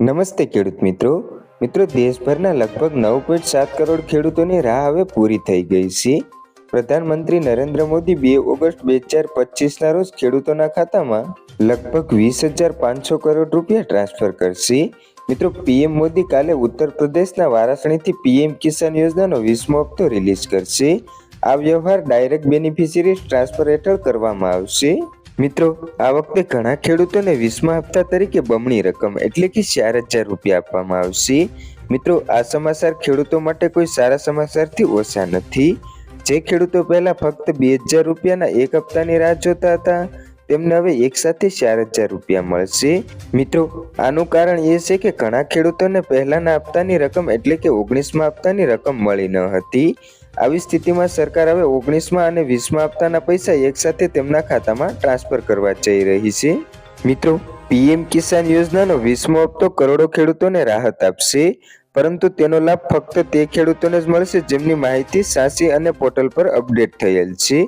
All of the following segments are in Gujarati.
નમસ્તે ખેડૂત મિત્રો. મિત્રો, દેશભરના લગભગ નવ પોઈન્ટ સાત કરોડ ખેડૂતોની રાહ હવે પૂરી થઈ ગઈ છે. પ્રધાનમંત્રી નરેન્દ્ર મોદી બે ઓગસ્ટ બે હજાર પચીસના રોજ ખેડૂતોના ખાતામાં લગભગ વીસ હજાર પાંચસો કરોડ રૂપિયા ટ્રાન્સફર કરશે. મિત્રો, પીએમ મોદી કાલે ઉત્તર પ્રદેશના વારાણસીથી પીએમ કિસાન યોજનાનો વીસમો હપ્તો રિલીઝ કરશે. આ વ્યવહાર ડાયરેક્ટ બેનિફિશિયરી ટ્રાન્સફર હેઠળ કરવામાં આવશે. મિત્રો, આ વખતે ઘણા ખેડૂતોને વીસમા હપ્તા તરીકે બમણી રકમ એટલે કે ચાર હજાર રૂપિયા આપવામાં આવશે. મિત્રો, આ સમાચાર ખેડૂતો માટે કોઈ સારા સમાચારથી ઓછા નથી. જે ખેડૂતો પહેલા ફક્ત બે હજાર રૂપિયાના એક હપ્તાની રાહ જોતા હતા, તેમને હવે એકસાથે ચાર હજાર રૂપિયા મળશે. મિત્રો, આનું કારણ એ છે કે ઘણા ખેડૂતોને પહેલાના હપ્તાની રકમ એટલે કે ઓગણીસમા હપ્તાની રકમ મળી ન હતી. આવી સ્થિતિમાં સરકાર હવે ઓગણીસમાં અને વીસમા હપ્તાના પૈસા એકસાથે તેમના ખાતામાં ટ્રાન્સફર કરવા જઈ રહી છે. મિત્રો, પીએમ કિસાન યોજનાનો વીસમો હપ્તો કરોડો ખેડૂતોને રાહત આપશે. પરંતુ તેનો લાભ ફક્ત તે ખેડૂતોને જ મળશે જેમની માહિતી સાસી અને પોર્ટલ પર અપડેટ થયેલ છે.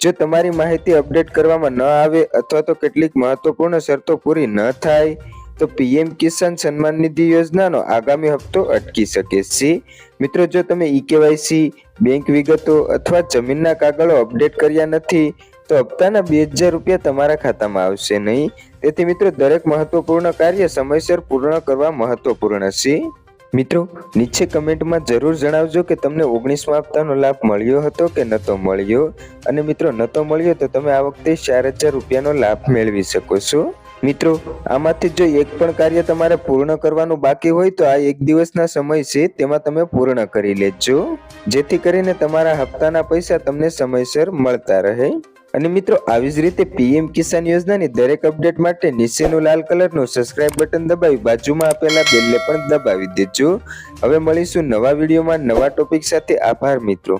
જો તમારી માહિતી અપડેટ કરવામાં ન આવે અથવા તો કેટલીક મહત્વપૂર્ણ શરતો પૂરી ન થાય તો પીએમ કિસાન સન્માન નિધિ યોજનાનો આગામી હપ્તો અટકી શકે છે. મિત્રો, જો તમે ઈ કેવાયસી, બેંક વિગતો અથવા જમીનના કાગળો અપડેટ કર્યા નથી, તો હપ્તાના બે હજાર રૂપિયા તમારા ખાતામાં આવશે નહીં. તેથી મિત્રો, દરેક મહત્વપૂર્ણ કાર્ય સમયસર પૂર્ણ કરવા મહત્વપૂર્ણ છે. મિત્રો, નીચે કમેન્ટમાં જરૂર જણાવજો કે તમને ઓગણીસમા હપ્તાનો લાભ મળ્યો હતો કે નતો મળ્યો. અને મિત્રો નતો મળ્યો તો તમે આ વખતે ચાર હજાર રૂપિયાનો લાભ મેળવી શકો છો. મિત્રો, આમાંથી જો એક પણ કાર્ય તમારે પૂર્ણ કરવાનું બાકી હોય તો આ એક દિવસના સમય છે, તેમાં તમે પૂર્ણ કરી લેજો. જેથી કરીને તમારા હપ્તાના પૈસા તમને સમયસર મળતા રહે. અને મિત્રો, આવી જ રીતે પીએમ કિસાન યોજનાની દરેક અપડેટ માટે નીચેનું લાલ કલરનું સબસ્ક્રાઇબ બટન દબાવી બાજુમાં આપેલા બેલને પણ દબાવી દેજો. હવે મળીશું નવા વિડીયોમાં નવા ટોપિક સાથે. આભાર મિત્રો.